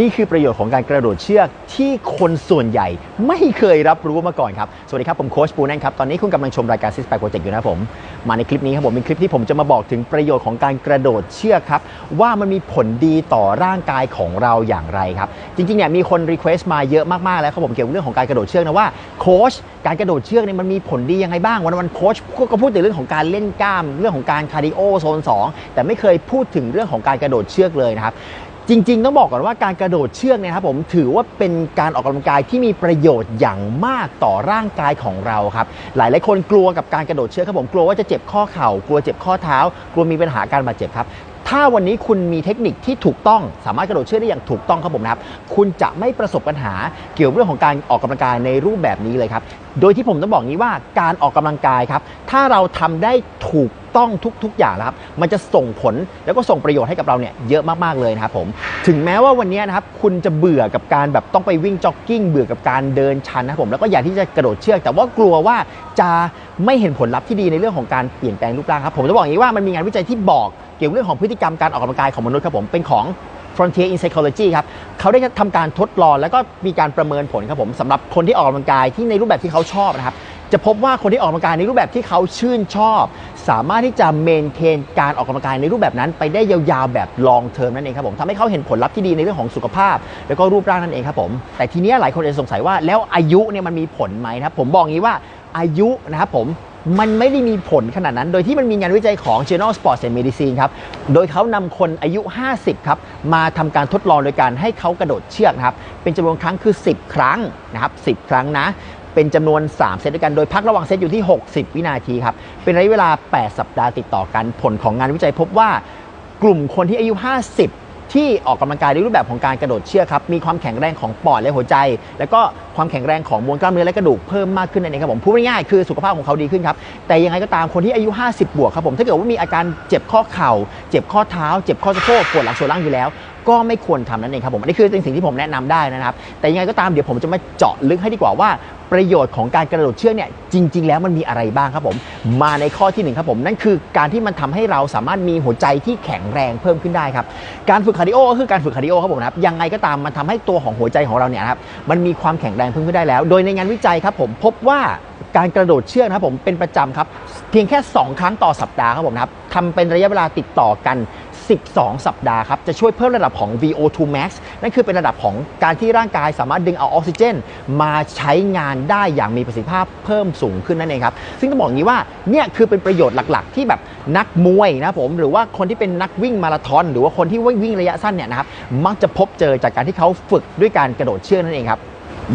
นี่คือประโยชน์ของการกระโดดเชือกที่คนส่วนใหญ่ไม่เคยรับรู้มาก่อนครับ สวัสดีครับ ผมโค้ชปูนั่นครับ ตอนนี้คุณกำลังชมรายการซิสแปโปรเจกต์อยู่นะผม มาในคลิปนี้ครับผมเป็นคลิปที่ผมจะมาบอกถึงประโยชน์ของการกระโดดเชือกครับ ว่ามันมีผลดีต่อร่างกายของเราอย่างไรครับ จริงๆเนี่ยมีคนรีเควสต์มาเยอะมากๆแล้วครับผมเกี่ยวกับเรื่องของการกระโดดเชือกนะว่าโค้ชการกระโดดเชือกเนี่ยมันมีผลดียังไงบ้าง วันวันๆโค้ชก็พูดแต่เรื่องของการเล่นกล้ามเรื่องของการคาร์ดิโอโซน2แต่ไม่เคยพูดถึงเรื่องของการกระโดดเชือกเลยนะครับ จริงๆ ต้องบอกก่อนว่าการกระโดดเชือกเนี่ยครับผมถือว่าเป็นการออกกำลังกายที่มีประโยชน์อย่างมากต่อร่างกายของเราครับหลายๆคนกลัวกับการกระโดดเชือกครับผมกลัวว่าจะเจ็บข้อเข่ากลัวเจ็บข้อเท้า กลัวมีปัญหาการบาดเจ็บครับถ้าวันนี้คุณมีเทคนิคที่ถูกต้อง สามารถกระโดดเชือกได้อย่างถูกต้องครับผมนะครับ คุณจะไม่ประสบปัญหาเกี่ยวกับเรื่องของการออกกำลังกายในรูปแบบนี้เลยครับ โดยที่ผมต้องบอกงี้ว่าการออกกำลังกายครับ ถ้าเราทำได้ถูก ต้องทุก ๆ อย่างแล้วครับ มันจะส่งผลแล้วก็ส่งประโยชน์ให้กับเราเนี่ยเยอะมากๆเลยนะครับผม ถึงแม้ว่าวันนี้นะครับคุณจะเบื่อกับการแบบต้องไปวิ่งจ็อกกิ้งเบื่อกับการเดินชันนะครับผมแล้วก็อยากที่จะกระโดดเชือก แต่ว่ากลัวว่าจะไม่เห็นผลลัพธ์ที่ดีในเรื่องของการเปลี่ยนแปลงรูปร่างครับผมจะบอกอย่างนี้ว่ามันมีงานวิจัยที่บอกเกี่ยวกับเรื่องของพฤติกรรมการออกกำลังกายของมนุษย์ครับผมเป็นของ Frontier in Psychology ครับ เขาได้ทำการทดลองแล้วก็มีการประเมินผลครับผมสำหรับคนที่ออกกำลังกายที่ในรูปแบบที่เขาชอบนะครับ จะพบว่าคนที่ออกกำลังกายในรูปแบบที่เขาชื่นชอบ สามารถที่จะเมนเทนการออกกำลังกายในรูปแบบนั้น ไปได้ยาวๆแบบลองเทอมนั่นเองครับผมทำให้เขาเห็นผลลัพธ์ที่ดีในเรื่องของสุขภาพ แล้วก็รูปร่างนั่นเองครับผมแต่ทีนี้หลายคนจะสงสัยว่าแล้วอายุเนี่ยมันมีผลไหมนะครับผมบอกงี้ว่าอายุนะครับผมมันไม่ได้มีผลขนาดนั้น โดยที่มันมีงานวิจัยของ Journal Sports and Medicine ครับ โดยเขานำคนอายุ 50 ครับ มาทำการทดลองโดยการให้เขากระโดดเชือกนะครับ เป็นจำนวนครั้งคือ 10 ครั้งนะครับ 10 ครั้งนะ เป็นจำนวน 3 เซตด้วยกัน โดยพักระหว่างเซตอยู่ที่ 60 วินาทีครับ เป็นระยะเวลา 8 สัปดาห์ติดต่อกัน ผลของงานวิจัยพบว่ากลุ่มคนที่อายุ 50 ที่ออกกำลังกายในรูปแบบของการกระโดดเชือกครับ มีความแข็งแรงของปอดและหัวใจ แล้วก็ความแข็งแรงของมวลกล้ามเนื้อและกระดูกเพิ่มมากขึ้นนั่นเองครับผม พูดง่ายๆคือสุขภาพของเขาดีขึ้นครับ แต่ยังไงก็ตามคนที่อายุ 50 บวกครับผม ถ้าเกิดว่ามีอาการเจ็บข้อเข่า เจ็บข้อเท้า เจ็บข้อสะโพก ปวดหลังส่วนล่างอยู่แล้ว ก็ไม่ควรทำนั่นเองครับผมอันนี้คือเป็นสิ่งที่ผมแนะนำได้นะครับ แต่ยังไงก็ตามเดี๋ยวผมจะมาเจาะลึกให้ดีกว่าว่าประโยชน์ของการกระโดดเชือกเนี่ยจริง ๆ แล้วมันมีอะไรบ้างครับผม มาในข้อที่หนึ่งครับผมนั่นคือการที่มันทำให้เราสามารถมีหัวใจที่แข็งแรงเพิ่มขึ้นได้ครับการฝึกคาร์ดิโอก็คือการฝึกคาร์ดิโอครับผมนะครับยังไงก็ตามมันทำให้ตัวของหัวใจของเราเนี่ยครับมันมีความแข็งแรงเพิ่มขึ้นได้แล้ว โดยในงานวิจัยครับผมพบว่าการกระโดดเชือกนะครับผมเป็นประจำครับเพียงแค่ 2 ครั้งต่อสัปดาห์ครับผมนะครับทำเป็นระยะเวลาติดต่อกัน 12 สัปดาห์ครับ จะช่วยเพิ่มระดับของ VO2 max นั่นคือเป็นระดับของการที่ร่างกายสามารถดึงเอาออกซิเจน มาใช้งานได้อย่างมีประสิทธิภาพเพิ่มสูงขึ้นนั่นเองครับ ซึ่งต้องบอกอย่างนี้ว่าเนี่ยคือเป็นประโยชน์หลักๆ ที่แบบนักมวยนะผมหรือว่าคนที่เป็นนักวิ่งมาราธอน หรือว่าคนที่วิ่งระยะสั้นเนี่ยนะครับมักจะพบเจอจากการที่เขาฝึกด้วยการกระโดดเชือกนั่นเองครับ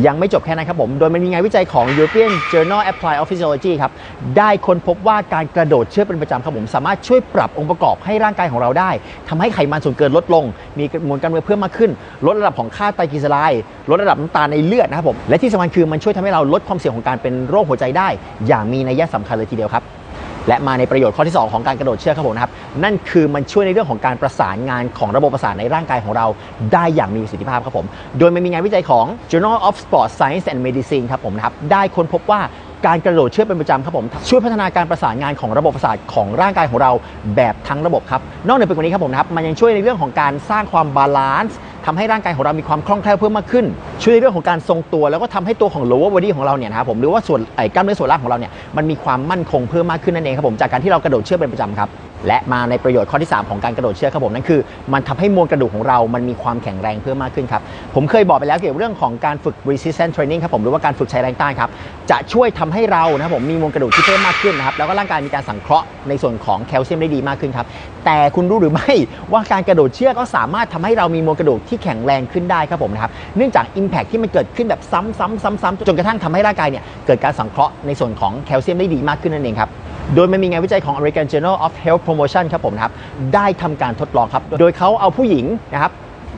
ยังไม่จบแค่นั้นครับผม โดยมันมีงานวิจัยของ European Journal Applied of Physiology ครับ ได้ค้นพบว่าการกระโดดเชือกเป็นประจำครับผม สามารถช่วยปรับองค์ประกอบให้ร่างกายของเราได้ทำให้ไขมันส่วนเกินลดลง มีมวลกล้ามเนื้อเพิ่มมากขึ้น ลดระดับของค่าไตรกลีเซอไรด์ลดระดับน้ำตาลในเลือดนะครับผม และที่สำคัญคือมันช่วยทำให้เราลดความเสี่ยงของการเป็นโรคหัวใจได้ อย่างมีนัยสำคัญเลยทีเดียวครับ และมาในประโยชน์ข้อที่ 2 ของการกระโดดเชือกครับผมนะครับ นั่นคือมันช่วยในเรื่องของการประสานงานของระบบประสาทในร่างกายของเราได้อย่างมีประสิทธิภาพครับผม โดยมันมีงานวิจัยของ Journal of Sports Science and Medicine ครับผมนะครับ ได้ค้นพบว่าการกระโดดเชือกเป็นประจำครับผม ช่วยพัฒนาการประสานงานของระบบประสาทของร่างกายของเราแบบทั้งระบบครับ นอกเหนือไปกว่านี้ครับผมนะครับ มันยังช่วยในเรื่องของการสร้างความบาลานซ์ ทำให้ร่างกายของเรามีความคล่องแคล่วเพิ่มมากขึ้น ช่วยในเรื่องของการทรงตัว แล้วก็ทำให้ตัวของ lower body ของเราเนี่ยนะครับผมหรือว่าส่วนไอ้กล้ามเนื้อส่วนล่างของเราเนี่ยมันมีความมั่นคงเพิ่มมากขึ้นนั่นเองครับผมจากการที่เรากระโดดเชือกเป็นประจำครับ และมาในประโยชน์ข้อที่ 3 ของการกระโดดเชือกครับผมนั่นคือ มันทำให้มวลกระดูกของเรามันมีความแข็งแรงเพิ่มมากขึ้นครับ ผมเคยบอกไปแล้วเกี่ยวกับเรื่องของการฝึก resistance training ครับผมหรือว่าการฝึกใช้แรงต้านครับ จะช่วยทำให้เรานะครับผมมีมวลกระดูกที่เพิ่มมากขึ้นนะครับแล้วก็ร่างกายมีการสังเคราะห์ในส่วนของแคลเซียมได้ดีมากขึ้นครับแต่คุณรู้หรือไม่ว่าการกระโดดเชือกก็สามารถทำให้เรามีมวลกระดูกที่แข็งแรงขึ้นได้ครับผมนะครับเนื่องจาก impact ที่มันเกิดขึ้นแบบซ้ำๆๆๆจนกระทั่งทำให้ร่างกายเนี่ยเกิดการสังเคราะห์ในส่วนของแคลเซียมได้ดีมากขึ้นนั่นเองครับ โดยมันมีงานวิจัยของ American Journal of Health Promotion ครับผมนะครับ ได้ทำการทดลองครับ โดยเขาเอาผู้หญิงนะครับ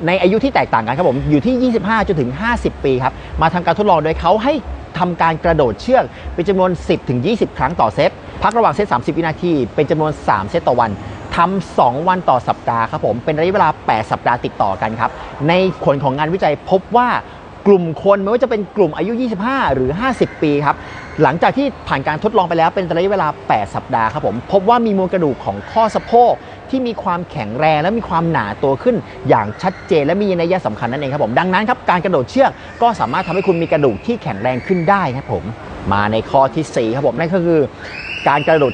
ในอายุที่แตกต่างกันครับผม อยู่ที่ 25 จนถึง 50 ปีครับ มาทำการทดลองโดยเขาให้ทำการกระโดดเชือก เป็นจำนวน 10 ถึง 20 ครั้งต่อเซต พักระหว่างเซต 30 วินาที เป็นจำนวน 3 เซตต่อวันทำ2วันต่อสัปดาห์ครับผม เป็นระยะเวลา 8 สัปดาห์ติดต่อกันครับ ในผลของงานวิจัยพบว่า กลุ่มคนไม่ว่าจะเป็นกลุ่มอายุ 25 หรือ 50 ปีครับ หลังจากที่ผ่านการทดลองไปแล้วเป็นระยะเวลา 8 สัปดาห์ครับผม พบว่ามีมวลกระดูกของข้อสะโพกที่มีความแข็งแรงและมีความหนาตัวขึ้น อย่างชัดเจนและมีนัยสำคัญนั่นเองครับผม ดังนั้นครับการกระโดดเชือกก็สามารถทำให้คุณมีกระดูกที่แข็งแรงขึ้นได้ครับผม มาในข้อที่สี่ครับผมนั่นก็คือ การกระโดด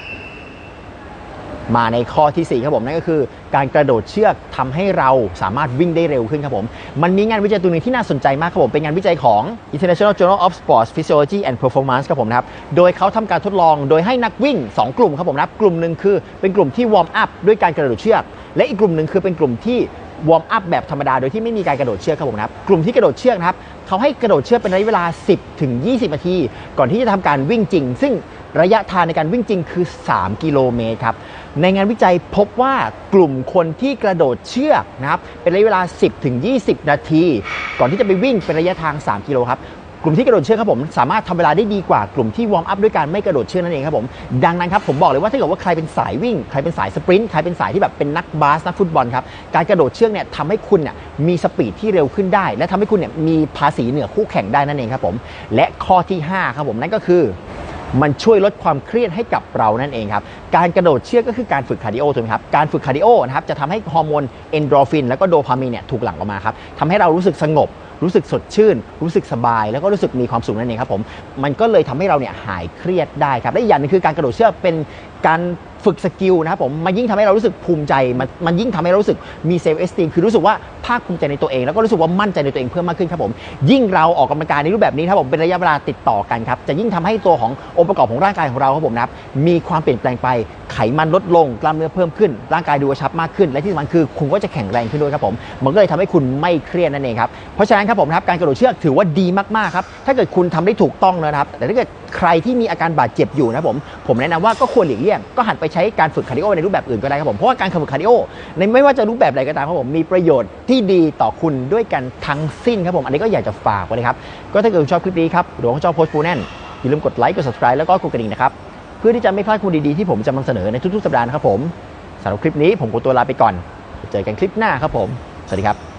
มาในข้อทีสี่ 4 ครับผมนั่นก็คือ การกระโดดเชือกทำให้เราสามารถวิ่งได้เร็วขึ้นครับผม มันมีงานวิจัยตัวหนึงที่น่าสนใจมากครับผม เป็นงานวิจัยของ International Journal of Sports Physiology and Performance ครับผมนะครับ โดยเขาทำการทดลองโดยให้นักวิ่ง 2 กลุ่มครับผมนะครับ กลุ่มหนึ่งคือเป็นกลุ่มที่วอร์มอัพด้วยการกระโดดเชือก และอีกกลุ่มหนึ่งคือเป็นกลุ่มที่วอร์มอัพแบบธรรมดาโดยที่ไม่มีการกระโดดเชือกครับผมนะครับ กลุ่มที่กระโดดเชือกนะครับเขาให้กระโดดเชือกเป็นระยะเวลา 10 ถึง 20 นาที ก่อนที่จะทำการวิ่งจริง ซึ่ง ระยะทางในการวิ่งจริงคือ 3 กิโลเมตรครับ ในงานวิจัยพบว่ากลุ่มคนที่กระโดดเชือกนะครับเป็นระยะเวลา 10ถึง20 นาที ก่อนที่จะไปวิ่งเป็นระยะทาง 3 กิโลครับกลุ่มที่กระโดดเชือกครับผมสามารถทำเวลาได้ดีกว่ากลุ่มที่วอร์มอัพด้วยการไม่กระโดดเชือกนั่นเองครับผมดังนั้นครับผมบอกเลยว่าถ้าเกิดว่าใครเป็นสายวิ่ง ใครเป็นสายสปรินต์ใครเป็นสายที่แบบเป็นนักบาสนักฟุตบอลครับการกระโดดเชือกเนี่ยทำให้คุณเนี่ยมีสปีดที่เร็วขึ้นได้ และทำให้คุณเนี่ยมีภาษีเหนือคู่แข่งได้นั่นเองครับผมและข้อที่ห้าครับผมนั่นก็คือ มันช่วยลดความเครียดให้กับเรานั่นเองครับ การกระโดดเชือกก็คือการฝึกคาร์ดิโอถูกไหมครับ การฝึกคาร์ดิโอนะครับจะทำให้ฮอร์โมนเอนโดรฟินแล้วก็โดพามีนเนี่ยถูกหลั่งออกมาครับทำให้เรารู้สึกสงบ รู้สึกสดชื่น รู้สึกสบาย แล้วก็รู้สึกมีความสุขนั่นเองครับผม มันก็เลยทำให้เราเนี่ยหายเครียดได้ครับ และอีกอย่างนึงคือการกระโดดเชือกเป็นการฝึกสกิลนะครับผมมันยิ่งทำให้เรารู้สึกภูมิใจ มันมันยิ่งทำให้เรารู้สึกมีเซลฟ์เอสติมคือรู้สึกว่าภาคภูมิใจในตัวเอง แล้วก็รู้สึกว่ามั่นใจในตัวเองเพิ่มมากขึ้นครับผม ยิ่งเราออกกำลังกายในรูปแบบนี้ครับผมเป็นระยะเวลาติดต่อกันครับจะยิ่งทำให้ตัวขององค์ประกอบของร่างกายของเราครับผมนะครับมีความเปลี่ยนแปลงไปไขมันลดลงกล้ามเนื้อเพิ่มขึ้น ร่างกายดูกระชับมากขึ้น และที่สำคัญคือคุณก็จะแข็งแรงขึ้นด้วยครับผมมันก็เลยทำให้คุณไม่เครียดนั่นเองครับเพราะฉะนั้นครับผมนะครับการกระโดดเชือกถือว่าดีมากๆครับถ้าเกิดคุณทำได้ถูกต้องนะครับแต่ถ้าเกิดใครที่มีอาการบาดเจ็บอยู่นะผมผมแนะนำว่าก็ควรหลีกเลี่ยงก็หันไปใช้การฝึกคาร์ดิโอในรูปแบบอื่นก็ได้ครับผมเพราะว่าการฝึกคาร์ดิโอในไม่ว่าจะรูปแบบใดก็ตามครับผมมีประโยชน์ที่ดีต่อคุณด้วยกันทั้งสิ้นครับผม อันนี้ก็อยากจะฝากไว้ครับก็ถ้าเกิดคุณชอบคลิปนี้ครับหรือว่าชอบโพสต์ฟูแนนอย่าลืมกดไลค์กด subscribe แล้วก็กดกระดิ่งนะครับเพื่อที่จะไม่พลาดข้อมูลดีๆที่ผมจะนำเสนอในทุกๆสัปดาห์นะครับผมสำหรับคลิปนี้ผมขอตัวลาไปก่อน เจอกันคลิปหน้าครับผม สวัสดีครับ